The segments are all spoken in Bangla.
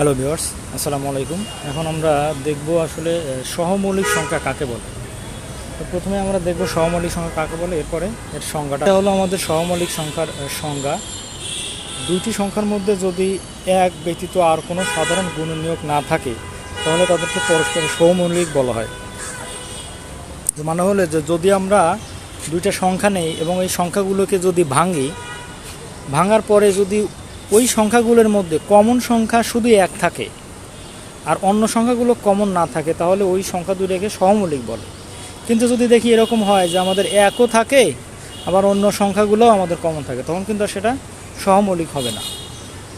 হ্যালো ভিউয়ার্স আসসালামু আলাইকুম। এখন আমরা দেখব আসলে সহমৌলিক সংখ্যা কাকে বলে? তো প্রথমে আমরা দেখব সহমৌলিক সংখ্যা কাকে বলে, এরপরে এর সংজ্ঞাটা। হলো আমাদের সহমৌলিক সংখ্যার সংজ্ঞা। দুইটি সংখ্যার মধ্যে যদি এক ব্যতীত আর কোনো সাধারণ গুণনীয়ক না থাকে, তাহলে তাদেরকে পরস্পর সহমৌলিক বলা হয়। মানে হলে যে, যদি আমরা দুইটা সংখ্যা নেই এবং এই সংখ্যাগুলোকে যদি ভাঙি, ভাঙার পরে যদি ওই সংখ্যাগুলোর মধ্যে কমন সংখ্যা শুধু এক থাকে। আর অন্য সংখ্যাগুলো কমন না থাকে, তাহলে ওই সংখ্যা দুটোকে সহমৌলিক বলে। কিন্তু যদি দেখি এরকম হয় যে আমাদের একও থাকে, আবার অন্য সংখ্যাগুলোও আমাদের কমন থাকে, তখন কিন্তু সেটা সহমৌলিক হবে না।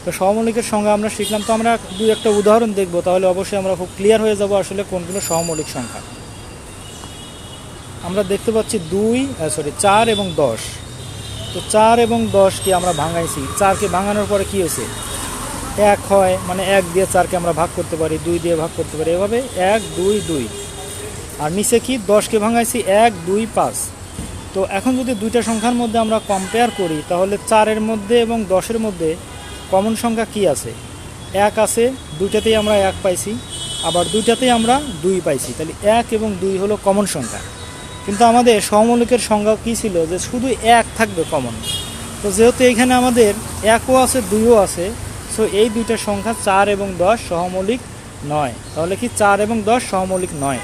তো সহমৌলিকের সংখ্যা আমরা শিখলাম, তো আমরা দু একটা উদাহরণ দেখব, তাহলে অবশ্যই আমরা খুব ক্লিয়ার হয়ে যাব আসলে কোনগুলো সহমৌলিক সংখ্যা। আমরা দেখতে পাচ্ছি দুই সরি চার এবং দশ। তো চার এবং দশকে আমরা ভাঙাইছি। চারকে ভাঙানোর পরে কি হয়েছে? এক হয় মানে এক দিয়ে চারকে আমরা ভাগ করতে পারি, দুই দিয়ে ভাগ করতে পারি, এভাবে এক, দুই দুই। আর নিচে কি? দশকে ভাঙাইছি, এক, দুই, পাঁচ। তো এখন যদি দুইটা সংখ্যার মধ্যে আমরা কম্পেয়ার করি, তাহলে চারের মধ্যে এবং দশের মধ্যে কমন সংখ্যা কি আছে? এক আছে, দুইটাতেই আমরা এক পাইছি। আবার দুইটাতেই আমরা দুই পাইছি। তাহলে এক এবং দুই হলো কমন সংখ্যা। কিন্তু আমাদের সহমৌলিকের সংজ্ঞা কী ছিল? যে শুধু এক থাকবে কমন তো যেহেতু এখানে আমাদের একও আছে, দুইও আছে সো এই দুইটা সংখ্যা চার এবং দশ সহমৌলিক নয়। তাহলে কি চার এবং দশ সহমৌলিক নয়?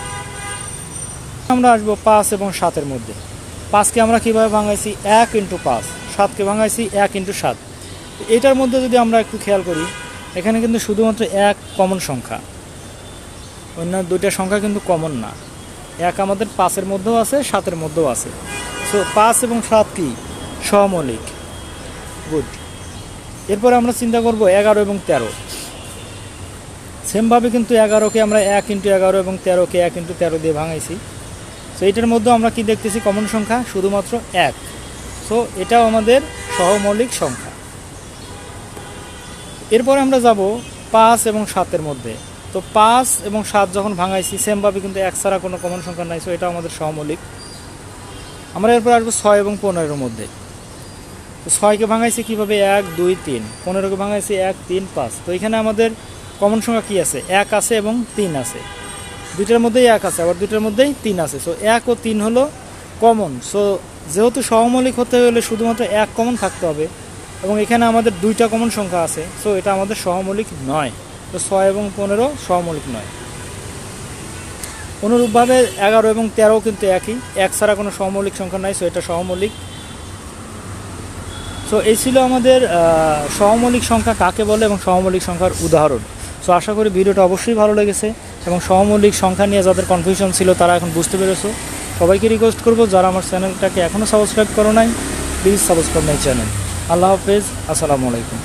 আমরা আসব পাঁচ এবং সাতের মধ্যে। পাঁচকে আমরা কীভাবে ভাঙাইছি? এক ইন্টু পাঁচ। সাতকে ভাঙাইছি, এক ইন্টু সাত। এটার মধ্যে যদি আমরা একটু খেয়াল করি, এখানে কিন্তু শুধুমাত্র এক কমন সংখ্যা। অন্য দুইটা সংখ্যা কিন্তু কমন না। এক আমাদের পাঁচের মধ্যেও আছে, সাতের মধ্যেও আছে। সো পাঁচ এবং সাত কি? সহমৌলিক গুড এরপরে আমরা চিন্তা করব এগারো এবং তেরো। সেমভাবে কিন্তু এগারোকে আমরা এক ইন্টু এগারো এবং তেরোকে এক ইন্টু তেরো দিয়ে ভাঙাইছি। সো এটার মধ্যেও আমরা কি দেখতেছি? কমন সংখ্যা, শুধুমাত্র এক। সো এটাও আমাদের সহমৌলিক সংখ্যা। এরপরে আমরা যাব পাঁচ এবং সাতের মধ্যে। তো পাঁচ এবং সাত যখন ভাঙাইছি সেমভাবে কিন্তু এক ছাড়া কোনো কমন সংখ্যা নাই সো এটা আমাদের সহমৌলিক আমরা এরপর আসব ছয় এবং পনেরোর মধ্যে। তো ছয়কে ভাঙাইছি কীভাবে? এক, দুই, তিন। পনেরোকে ভাঙাইছি এক, তিন, পাঁচ। তো এখানে আমাদের কমন সংখ্যা কী আছে? এক আছে এবং তিন আছে। দুইটার মধ্যেই এক আছে, আবার দুইটার মধ্যেই তিন আছে। সো এক ও তিন হলো কমন সো যেহেতু সহমৌলিক হতে হলে শুধুমাত্র এক কমন থাকতে হবে, এবং এখানে আমাদের দুইটা কমন সংখ্যা আছে সো এটা আমাদের সহমৌলিক নয়। তো ছয় এবং পনেরো সহমৌলিক নয়। অনুরূপভাবে এগারো এবং তেরো কিন্তু একই এক ছাড়া কোনো সহমৌলিক সংখ্যা নাই সো এটা সহমৌলিক সো এই ছিল আমাদের আহ, সহমৌলিক সংখ্যা কাকে বলে এবং সহমৌলিক সংখ্যার উদাহরণ। সো আশা করি ভিডিওটা অবশ্যই ভালো লেগেছে এবং সহমৌলিক সংখ্যা নিয়ে যাদের কনফিউশন ছিল তারা এখন বুঝতে পেরেছ। সবাইকে রিকোয়েস্ট করব যারা আমার চ্যানেলটাকে এখনও সাবস্ক্রাইব করো নাই please subscribe my channel Allah হাফেজ আসসালামু আলাইকুম।